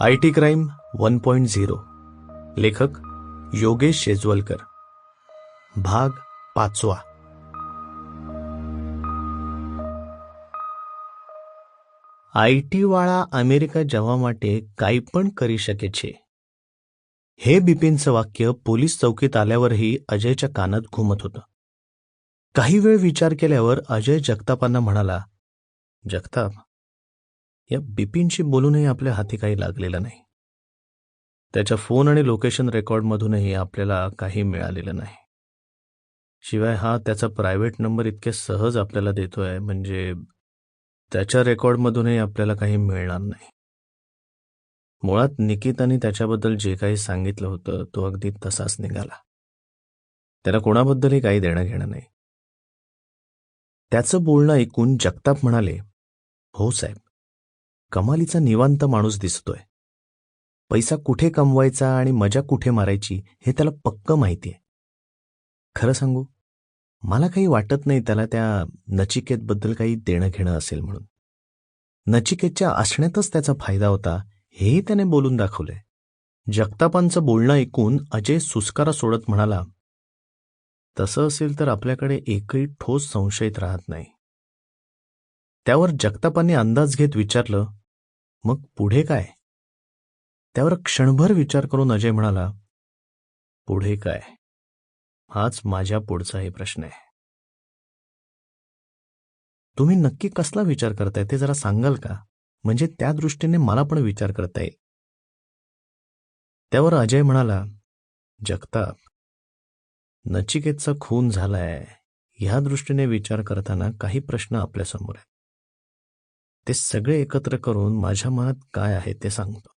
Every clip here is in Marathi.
I T crime one point zero लेखक योगेश शेजवलकर भाग पाचवा આઈટી વાળા અમેરિકા જવા માટે કાંઈ પણ કરી શકે છે हे बिपिनचं वाक्य पोलीस चौकीत आल्यावरही अजयच्या कानात घुमत होतं काही वेळ विचार केल्यावर अजय जगतापांना म्हणाला जगताप या बिपिनशी बोलूनही आपल्या हाती काही लागलेलं नाही. त्याच्या फोन आणि लोकेशन रेकॉर्डमधूनही आपल्याला काही मिळालेलं नाही. शिवाय हा त्याचा प्रायव्हेट नंबर इतके सहज आपल्याला देतोय म्हणजे त्याच्या रेकॉर्डमधूनही आपल्याला काही मिळणार नाही. मुळात निकिताने त्याच्याबद्दल जे काही सांगितलं होतं तो अगदी तसाच निघाला. त्याला कोणाबद्दलही काही देणं घेणं नाही. त्याचं बोलणं ऐकून जगताप म्हणाले हो साहेब कमालीचा निवांत माणूस दिसतोय. पैसा कुठे कमवायचा आणि मजा कुठे मारायची हे त्याला पक्क माहितीये. खरं सांगू मला काही वाटत नाही त्याला त्या नचिकेतबद्दल काही देणं घेणं असेल म्हणून. नचिकेतच्या असण्यातच त्याचा फायदा होता हेही त्याने बोलून दाखवलंय. जगतापांचं बोलणं ऐकून अजय सुस्कारा सोडत म्हणाला तसं असेल तर आपल्याकडे एकही ठोस संशयित राहत नाही. त्यावर जगतापांनी अंदाज घेत विचारलं मग पुढे काय? त्यावर क्षणभर विचार करून अजय म्हणाला पुढे काय? हाच माझ्या पुढचाही प्रश्न आहे. तुम्ही नक्की कसला विचार करताय ते जरा सांगाल का? म्हणजे त्या दृष्टीने मला पण विचार करता येईल त्यावर अजय म्हणाला जगताप नचिकेतचा खून झालाय. ह्या दृष्टीने विचार करताना काही प्रश्न आपल्यासमोर आहेत. ते सगळे एकत्र करून माझ्या मनात काय आहे ते सांगतो.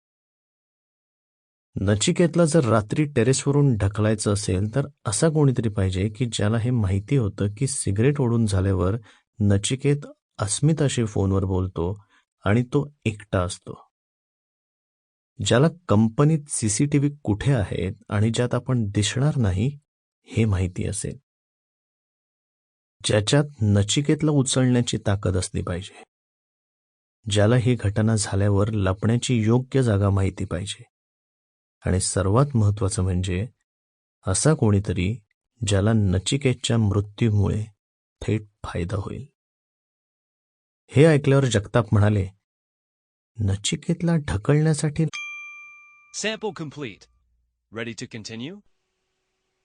नचिकेतला जर रात्री टेरेसवरून ढकलायचं असेल तर असा कोणीतरी पाहिजे की ज्याला हे माहिती होतं की सिगरेट ओढून झाल्यावर नचिकेत अस्मिताशी फोनवर बोलतो आणि तो एकटा असतो. ज्याला कंपनीत सीसीटीव्ही कुठे आहेत आणि ज्यात आपण दिसणार नाही हे माहिती असेल. ज्याच्यात नचिकेतला उचलण्याची ताकद असली पाहिजे. ज्याला ही घटना झाल्यावर लपण्याची योग्य जागा माहिती पाहिजे. आणि सर्वात महत्वाचं म्हणजे असा कोणीतरी ज्याला नचिकेतच्या मृत्यूमुळे थेट फायदा होईल. हे ऐकल्यावर जगताप म्हणाले नचिकेतला ढकलण्यासाठी sample complete ready to continue